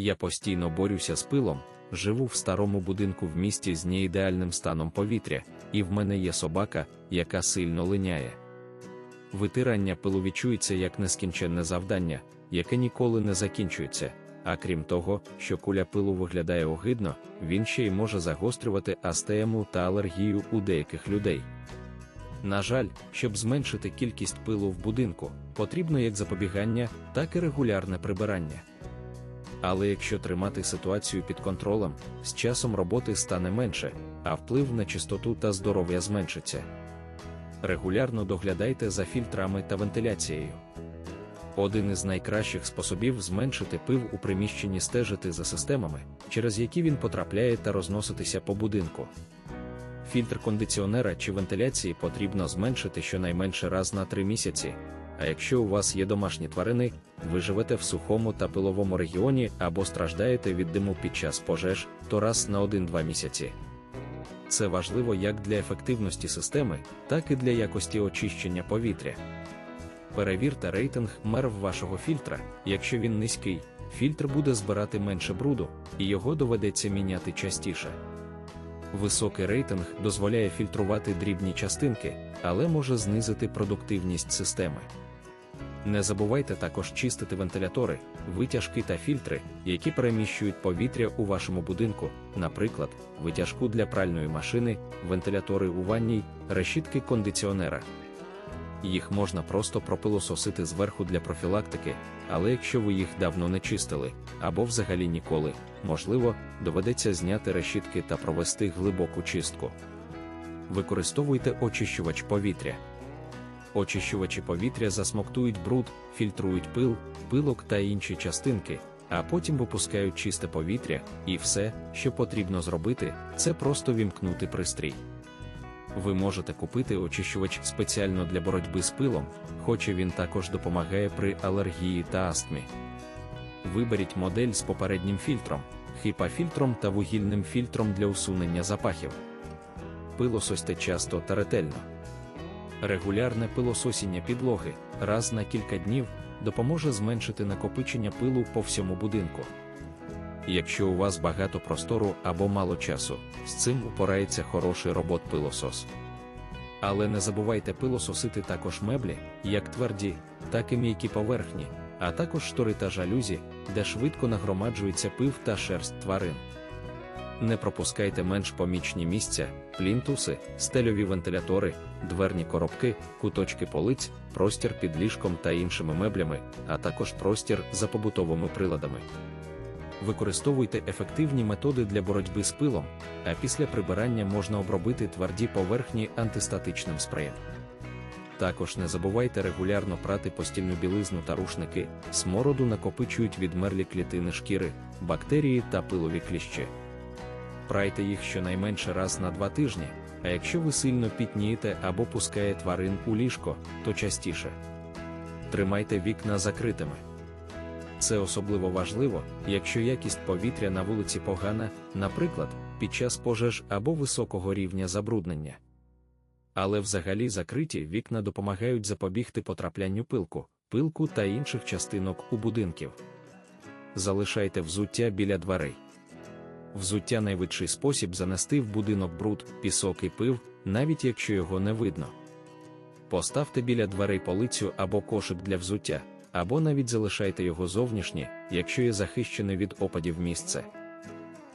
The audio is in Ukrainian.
Я постійно борюся з пилом, живу в старому будинку в місті з неідеальним станом повітря, і в мене є собака, яка сильно линяє. Витирання пилу відчується як нескінченне завдання, яке ніколи не закінчується. А крім того, що куля пилу виглядає огидно, він ще й може загострювати астему та алергію у деяких людей. На жаль, щоб зменшити кількість пилу в будинку, потрібно як запобігання, так і регулярне прибирання. Але якщо тримати ситуацію під контролем, з часом роботи стане менше, а вплив на чистоту та здоров'я зменшиться. Регулярно доглядайте за фільтрами та вентиляцією. Один із найкращих способів зменшити пив у приміщенні стежити за системами, через які він потрапляє та розноситися по будинку. Фільтр кондиціонера чи вентиляції потрібно зменшити щонайменше раз на 3 місяці. А якщо у вас є домашні тварини, ви живете в сухому та пиловому регіоні або страждаєте від диму під час пожеж, то раз на 1-2 місяці. Це важливо як для ефективності системи, так і для якості очищення повітря. Перевірте рейтинг мерв вашого фільтра. Якщо він низький, фільтр буде збирати менше бруду, і його доведеться міняти частіше. Високий рейтинг дозволяє фільтрувати дрібні частинки, але може знизити продуктивність системи. Не забувайте також чистити вентилятори, витяжки та фільтри, які переміщують повітря у вашому будинку, наприклад, витяжку для пральної машини, вентилятори у ванній, решітки кондиціонера. Їх можна просто пропилососити зверху для профілактики, але якщо ви їх давно не чистили, або взагалі ніколи, можливо, доведеться зняти решітки та провести глибоку чистку. Використовуйте очищувач повітря. Очищувачі повітря засмоктують бруд, фільтрують пил, пилок та інші частинки, а потім випускають чисте повітря, і все, що потрібно зробити, це просто вімкнути пристрій. Ви можете купити очищувач спеціально для боротьби з пилом, хоча він також допомагає при алергії та астмі. Виберіть модель з попереднім фільтром, хіпафільтром та вугільним фільтром для усунення запахів. Пилососьте часто та ретельно. Регулярне пилососіння підлоги раз на кілька днів допоможе зменшити накопичення пилу по всьому будинку. Якщо у вас багато простору або мало часу, з цим упорається хороший робот-пилосос. Але не забувайте пилососити також меблі, як тверді, так і м'які поверхні, а також штори та жалюзі, де швидко нагромаджується пив та шерсть тварин. Не пропускайте менш помічні місця, плінтуси, стельові вентилятори, дверні коробки, куточки полиць, простір під ліжком та іншими меблями, а також простір за побутовими приладами. Використовуйте ефективні методи для боротьби з пилом, а після прибирання можна обробити тверді поверхні антистатичним спреєм. Також не забувайте регулярно прати постільну білизну та рушники, смороду накопичують відмерлі клітини шкіри, бактерії та пилові кліщі. Прайте їх щонайменше раз на два тижні, а якщо ви сильно пітнієте або пускає тварин у ліжко, то частіше. Тримайте вікна закритими. Це особливо важливо, якщо якість повітря на вулиці погана, наприклад, під час пожеж або високого рівня забруднення. Але взагалі закриті вікна допомагають запобігти потраплянню пилку, пилку та інших частинок у будинків. Залишайте взуття біля дверей. Взуття найвидший спосіб занести в будинок бруд, пісок і пив, навіть якщо його не видно. Поставте біля дверей полицю або кошик для взуття, або навіть залишайте його зовнішнє, якщо є захищене від опадів місце.